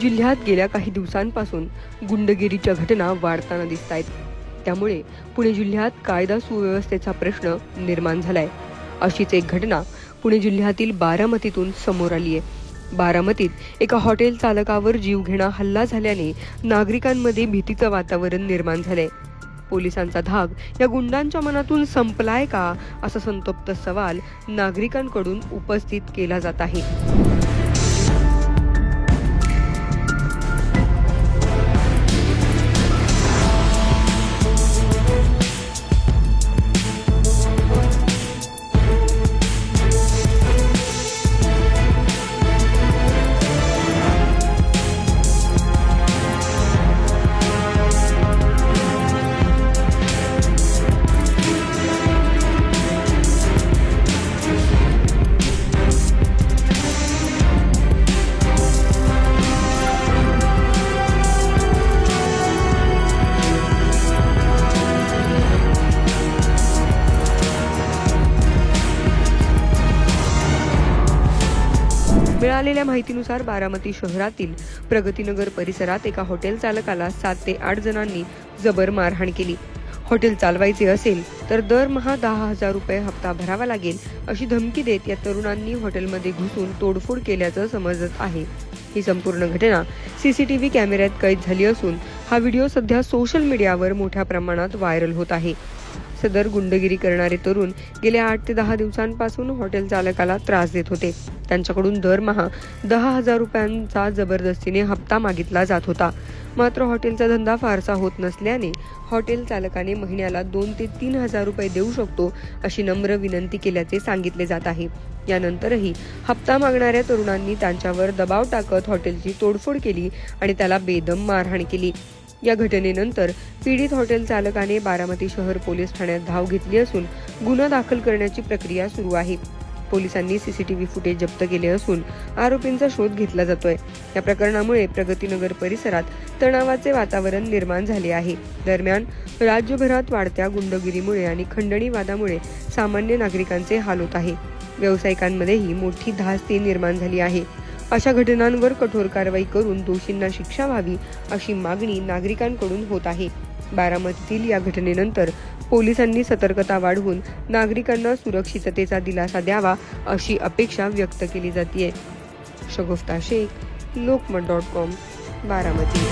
जिल्ह्यात गेल्या काही दिवसांपासून गुंडगिरीच्या घटना वाढताना दिसत आहेत त्यामुळे पुणे जिल्ह्यात कायदा सुव्यवस्थेचा प्रश्न निर्माण झालाय. अशीच एक घटना पुणे जिल्ह्यातील बारामतीतून समोर आली आहे बारामतीत एका हॉटेल चालकावर जीवघेणा हल्ला झाल्याने नागरिकांमध्ये भीतीचं वातावरण निर्माण झालंय. पोलिसांचा धाक या गुंडांच्या मनातून संपलाय का असा संतप्त सवाल नागरिकांकडून उपस्थित केला जात आहे. मिळालेल्या माहितीनुसार बारामती शहरातील प्रगतीनगर परिसरात एका हॉटेल चालकाला सात ते आठ जणांनी जबर मारहाण केली. हॉटेल चालवायचे असेल तर दरमहा दहा हजार रुपये हप्ता भरावा लागेल अशी धमकी देत या तरुणांनी हॉटेलमध्ये घुसून तोडफोड केल्याचं समजत आहे. ही संपूर्ण घटना सीसीटीव्ही कॅमेऱ्यात कैद झाली असून हा व्हिडिओ सध्या सोशल मीडियावर मोठ्या प्रमाणात व्हायरल होत आहे. सदर गुंडगिरी करणारे तरुण गेल्या आठ ते दहा दिवसांपासून हॉटेल चालकाला त्रास देत होते. त्यांच्याकडून दरमहा दहा हजार रुपयांचा जबरदस्तीने हप्ता मागितला जात होता. मात्र हॉटेलचा धंदा फारसा होत नसल्याने हॉटेल चालकाने महिन्याला दोन ते तीन हजार रुपये देऊ शकतो अशी नम्र विनंती केल्याचे सांगितले जात आहे. यानंतरही हप्ता मागणाऱ्या तरुणांनी त्यांच्यावर दबाव टाकत हॉटेलची तोडफोड केली आणि त्याला बेदम मारहाण केली. या घटनेनंतर पीडित हॉटेल चालकाने बारामती शहर पोलीस ठाण्यात धाव घेतली असून गुन्हा दाखल करण्याची प्रक्रिया सुरू आहे. पोलिसांनी सीसीटीव्ही फुटेज जप्त केले असून आरोपींचा शोध घेतला जातोय. या प्रकरणामुळे प्रगतीनगर परिसरात तणावाचे वातावरण निर्माण झाले आहे. दरम्यान राज्यभरात वाढत्या गुंडगिरीमुळे आणि खंडणी वादामुळे सामान्य नागरिकांचे हाल होत आहे. व्यावसायिकांमध्येही मोठी धास्ती निर्माण झाली आहे. अशा घटनांवर कठोर कारवाई करून दोषींना शिक्षा व्हावी अशी मागणी नागरिकांकडून होत आहे. बारामतीतील या घटनेनंतर पोलिसांनी सतर्कता वाढवून नागरिकांना सुरक्षिततेचा दिलासा द्यावा अशी अपेक्षा व्यक्त केली जाते शगुफ्ता शेख लोकमत डॉट कॉम बारामती.